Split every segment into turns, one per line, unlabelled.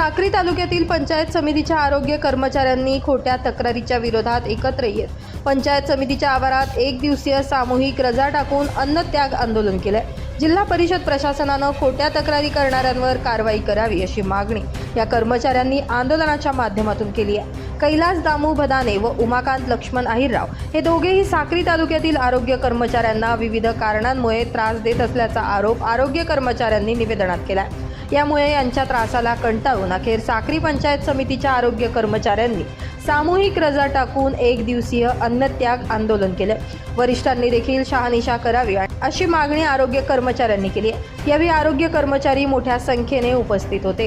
साक्री तालुक्यातील पंचायत समितीच्या आरोग्य कर्मचाऱ्यांनी खोट्या तक्रारीच्या विरोधात एकत्र येत पंचायत समितीच्या आवारात एक दिवसीय सामूहिक रजा टाकून अन्नत्याग आंदोलन केलंय. जिल्हा परिषद प्रशासनानं खोट्या तक्रारी करणाऱ्यांवर कारवाई करावी अशी मागणी या कर्मचाऱ्यांनी आंदोलनाच्या माध्यमातून केली आहे. कैलास दामू भदाने व उमाकांत लक्ष्मण अहिरराव हे दोघेही साक्री तालुक्यातील आरोग्य कर्मचाऱ्यांना विविध कारणांमुळे त्रास देत असल्याचा आरोप आरोग्य कर्मचाऱ्यांनी निवेदनात केला आहे यामुळे यांच्या त्रासाला कंटाळून अखेर साक्री पंचायत समितीच्या आरोग्य कर्मचाऱ्यांनी सामूहिक रजा टाकून एक दिवसीय अन्नत्याग आंदोलन केलं. वरिष्ठांनी देखील शहानिशा करावी अशी मागणी आरोग्य कर्मचाऱ्यांनी केली यावेळी आरोग्य कर्मचारी मोठ्या संख्येने उपस्थित होते.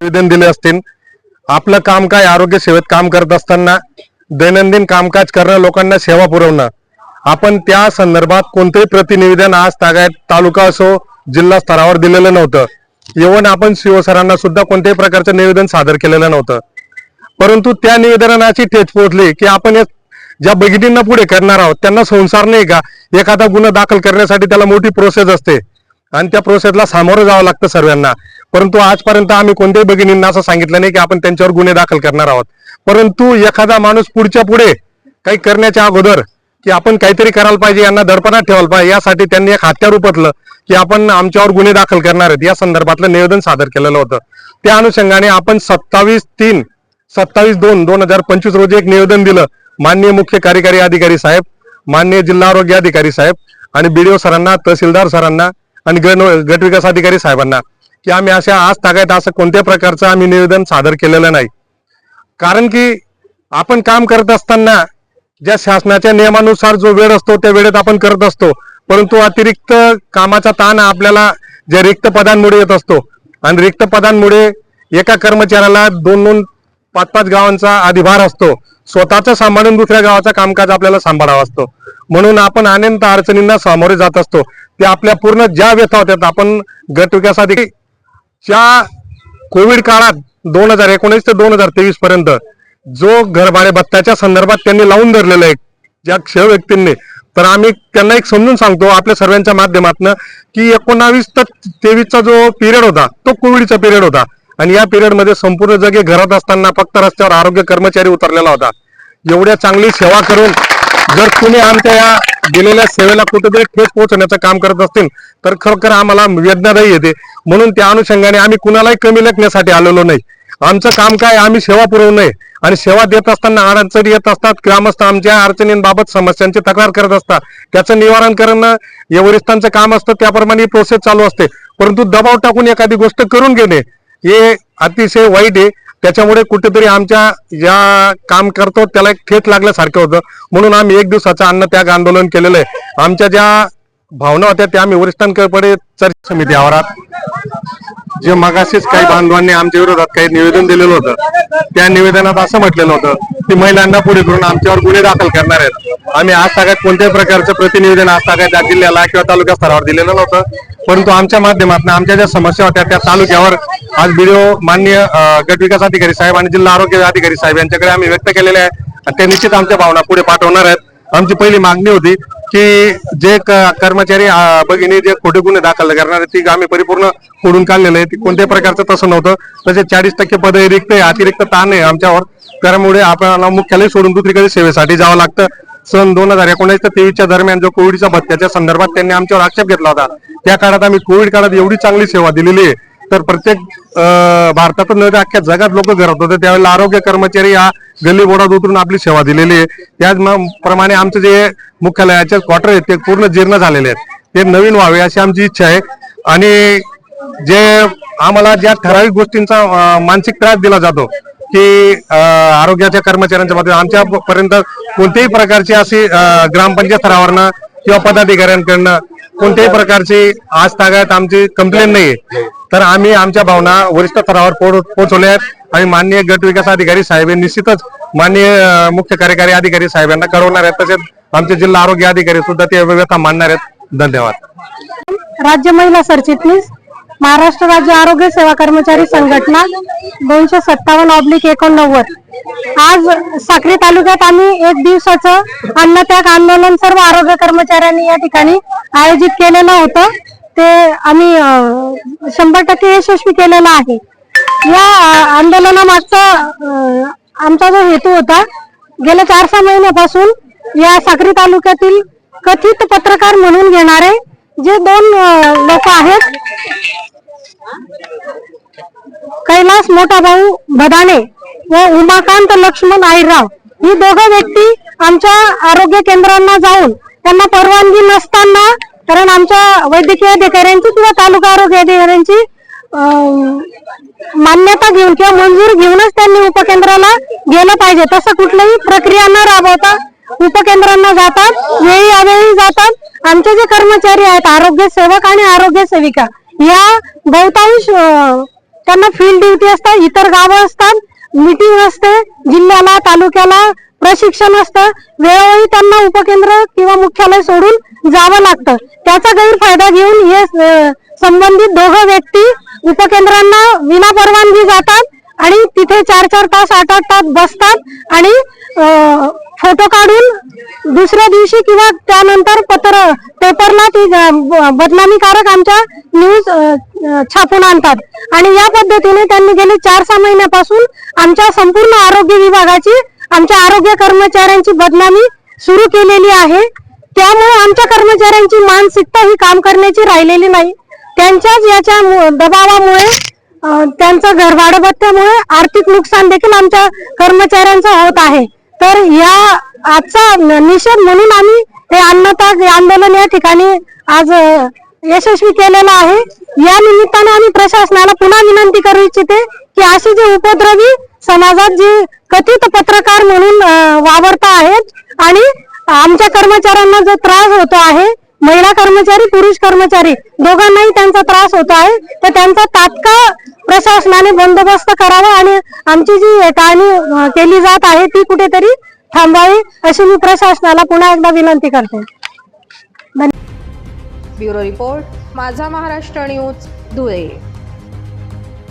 निवेदन दिले असतील. आपलं काम काय आरोग्य सेवेत काम करत असताना दैनंदिन कामकाज करणं लोकांना सेवा पुरवणं. आपण त्या संदर्भात कोणतंही प्रतिनिवेदन आज तागायत तालुका असो जिल्हा स्तरावर दिलेलं नव्हतं. येऊन आपण शिवसरांना सरांना सुद्धा कोणत्याही प्रकारचं निवेदन सादर केलेलं नव्हतं. परंतु त्या निवेदनाची ठेच पोहोचली की आपण ज्या भगिनींना पुढे करणार आहोत त्यांना संसार नाही का? एखादा गुन्हा दाखल करण्यासाठी त्याला मोठी प्रोसेस असते. आणि त्या प्रोसेसला सामोरं जावं लागतं सर्वांना. परंतु आजपर्यंत आम्ही कोणत्याही भगिनींना असं सांगितलं नाही की आपण त्यांच्यावर गुन्हे दाखल करणार आहोत. परंतु एखादा माणूस पुढच्या पुढे काही करण्याच्या अगोदर की आपण काहीतरी करायला पाहिजे यांना दडपणात ठेवायला पाहिजे. यासाठी त्यांनी एक हत्यार उपटलं की आपण आमच्यावर गुन्हे दाखल करणार आहेत. या संदर्भातलं निवेदन सादर केलेलं होतं. त्या अनुषंगाने आपण सत्तावीस तीन सत्तावीस दोन दोन हजार पंचवीस रोजी एक निवेदन दिलं. माननीय मुख्य कार्यकारी अधिकारी साहेब माननीय जिल्हा आरोग्य अधिकारी साहेब आणि बीडीओ सरांना तहसीलदार सरांना आणि गण गट विकास अधिकारी साहेबांना की आम्ही अशा आज तागायत असं कोणत्या प्रकारचं आम्ही निवेदन सादर केलेलं नाही. कारण की आपण काम करत असताना ज्या शासनाच्या नियमानुसार जो वेळ असतो त्या वेळेत आपण करत असतो. परंतु अतिरिक्त कामाचा ताण आपल्याला ज्या रिक्त पदांमुळे येत असतो. आणि रिक्त पदांमुळे एका कर्मचाऱ्याला दोन दोन पाच पाच गावांचा अधिभार असतो. स्वतःच सांभाळून दुसऱ्या गावाचा कामकाज आपल्याला सांभाळावा असतो. म्हणून आपण अनंत अडचणींना सामोरे जात असतो. ते आपल्या पूर्ण ज्या व्यथा होत्या आपण गट च्या कोविड काळात दोन हजार एकोणीस ते दोन हजार तेवीस पर्यंत जो घरभाडे भत्त्याच्या संदर्भात त्यांनी लावून धरलेलं आहे ज्या क्षय व्यक्तींनी तर आम्ही त्यांना एक समजून सांगतो आपल्या सर्वांच्या माध्यमातून की एकोणावीस तर तेवीसचा जो पिरियड होता तो कोविडचा पिरियड होता. आणि या पिरियडमध्ये संपूर्ण जगे घरात असताना फक्त रस्त्यावर आरोग्य कर्मचारी उतरलेला होता. एवढ्या चांगली सेवा करून जर तुम्ही आमच्या या दिलेल्या सेवेला कुठेतरी ठेच पोहोचवण्याचं काम करत असतील तर खरोखर आम्हाला वेदनादायी येते. म्हणून त्या अनुषंगाने आम्ही कुणालाही कमी लेखण्यासाठी आलेलो नाही. आमचं काम काय? आम्ही सेवा पुरवणे आणि सेवा देत असताना अडचणी येत असतात. ग्रामस्थ आमच्या अडचणींबाबत समस्यांची तक्रार करत असतात. त्याचं निवारण करणं या वरिष्ठांचं काम असतं. त्याप्रमाणे प्रोसेस चालू असते. परंतु दबाव टाकून एखादी गोष्ट करून घेणे हे अतिशय वाईट आहे. त्याच्यामुळे कुठेतरी आमच्या ज्या काम करतो त्याला एक ठेच लागल्यासारखं होतं. म्हणून आम्ही एक दिवसाचं अन्न त्याग आंदोलन केलेलं आहे. आमच्या ज्या भावना होत्या त्या आम्ही वरिष्ठांकडे चर्चा समिती आवारात जे मगाशीच काही बांधवांनी आमच्या विरोधात काही निवेदन दिलेलं होतं त्या निवेदनात असं म्हटलेलं होतं की महिलांना पुढे करून आमच्यावर गुन्हे दाखल करणार आहेत. आम्ही आज तागात कोणत्याही प्रकारचं प्रतिनिवेदन आज तागात या जिल्ह्याला किंवा तालुका स्तरावर दिलेलं नव्हतं. परंतु आमच्या माध्यमातून आमच्या ज्या समस्या होत्या त्या तालुक्यावर आज व्हिडिओ मान्य अं, गट विकास अधिकारी साहेब आणि जिल्हा आरोग्य अधिकारी साहेब यांच्याकडे आम्ही व्यक्त केलेले आहे. आणि ते निश्चित आमच्या भावना पुढे पाठवणार आहेत. आमची पहिली मागणी होती की जे कर्मचारी अं, भगिनी जे खोटे गुन्हे दाखल करणार ती आम्ही परिपूर्ण फोडून काढलेलं आहे ती कोणत्याही प्रकारचं तसं नव्हतं. तसे चाळीस टक्के पद रिक्त आहे अतिरिक्त ताण आहे आमच्यावर. त्यामुळे आपल्याला मुख्यालय सोडून दुसरीकडे सेवेसाठी जावं लागतं. सन दोन हजार एकोणीस ते तेवीसच्या दरम्यान जो कोविडच्या भत्त्याच्या संदर्भात त्यांनी आमच्यावर आक्षेप घेतला होता त्या काळात आम्ही कोविड काळात एवढी चांगली सेवा दिलेली आहे. तर प्रत्येक भारतात भारतातून नव्हे अख्ख्या जगात लोक घरात होते. त्यावेळेला आरोग्य कर्मचारी हा गल्ली बोडात उतरून आपली सेवा दिलेली आहे. त्याचप्रमाणे आमचं जे मुख्यालयाचे क्वार्टर आहेत ते पूर्ण जीर्ण झालेले आहेत. ते नवीन व्हावे अशी आमची इच्छा आहे. आणि जे आम्हाला ज्या ठराविक गोष्टींचा मानसिक त्रास दिला जातो की आरोग्याच्या कर्मचाऱ्यांच्या बाबतीत आमच्यापर्यंत कोणत्याही प्रकारची अशी ग्रामपंचायत स्तरावरनं किंवा पदाधिकाऱ्यांकडनं कोणत्याही प्रकारची आज तागायत आमची कंप्लेंट नाही तर आम्ही आमच्या भावना वरिष्ठ स्तरावर पोहोच- पोहोचवल्या आहेत. आणि माननीय गट विकास अधिकारी साहेब निश्चितच माननीय मुख्य कार्यकारी अधिकारी साहेब यांना कळवणार आहेत. तसेच आमचे जिल्हा आरोग्य अधिकारी सुद्धा ते व्यवस्था मांडणार आहेत. धन्यवाद.
राज्य महिला सरचिटणीस महाराष्ट्र राज्य आरोग्य सेवा कर्मचारी संघटना दोनशे सत्तावन्न ऑब्लिक एकोणनव्वद. आज साक्री तालुक्यात आम्ही एक दिवसाचं अन्नत्याग आंदोलन सर्व आरोग्य कर्मचाऱ्यांनी या ठिकाणी आयोजित केलेलं होतं. ते आम्ही शंभर टक्के यशस्वी केलेलं आहे. या आंदोलनामागचा आमचा जो हेतू होता गेल्या चार सहा महिन्यापासून या साक्री तालुक्यातील कथित पत्रकार म्हणून घेणारे जे दोन लोक आहेत कैलास मोठा भाऊ भदाणे व उमाकांत लक्ष्मण आईराव ही दोघं व्यक्ती आमच्या आरोग्य केंद्रांना जाऊन त्यांना परवानगी नसताना कारण आमच्या वैद्यकीय अधिकाऱ्यांची किंवा तालुका आरोग्य अधिकाऱ्यांची अं, मान्यता घेऊन किंवा मंजूर घेऊनच त्यांनी उपकेंद्राला गेलं पाहिजे. तसं कुठलीही प्रक्रिया न राबवता उपकेंद्रांना जातात वेळी अवेळी जातात. आमचे जे कर्मचारी आहेत आरोग्य सेवक आणि आरोग्य सेविका या बहुतांश त्यांना फील्ड ड्युटी असतात इतर गावं असतात मीटिंग असते जिल्ह्याला तालुक्याला प्रशिक्षण असतं. वेळोवेळी त्यांना उपकेंद्र किंवा मुख्यालय सोडून जावं लागतं. त्याचा गैरफायदा घेऊन हे संबंधित दोघं व्यक्ती उपकेंद्रांना विना परवानगी जातात. आणि तिथे चार चार तास आठ आठ तास बसतात आणि फोटो काढून दुसऱ्या दिवशी किंवा त्यानंतर पत्र पेपरला ती ब- बदनामीकारक आमच्या न्यूज छापून आणतात. आणि या पद्धतीने त्यांनी गेली चार सहा महिन्यापासून आमच्या संपूर्ण आरोग्य विभागाची आमच्या आरोग्य कर्मचाऱ्यांची बदनामी सुरू केलेली आहे. त्यामुळे आमच्या कर्मचाऱ्यांची मानसिकता ही काम करण्याची राहिलेली नाही. त्यांच्याच याच्या दबावामुळे त्यांचं घर भाडभत्त्यामुळे आर्थिक नुकसान देखील आमच्या कर्मचाऱ्यांचं होत आहे. तर या आजचा निषेध म्हणून आम्ही हे अन्नताग आंदोलन या ठिकाणी आज यशस्वी केलेलं आहे. या निमित्ताने आम्ही प्रशासनाला पुन्हा विनंती करू इच्छिते की असे जे उपद्रवी समाजात जे कथित पत्रकार म्हणून वावरता आहेत आणि आमच्या कर्मचाऱ्यांना जो त्रास होतो आहे महिला कर्मचारी पुरुष कर्मचारी दोघांनाही त्यांचा त्रास होतो आहे. तर त्यांचा तात्काळ प्रशासनाने बंदोबस्त करावा आणि आमची जी टाळणी केली जात आहे ती कुठेतरी थांबावी अशी मी प्रशासनाला पुन्हा एकदा विनंती करते.
ब्युरो रिपोर्ट माझा महाराष्ट्र न्यूज धुळे.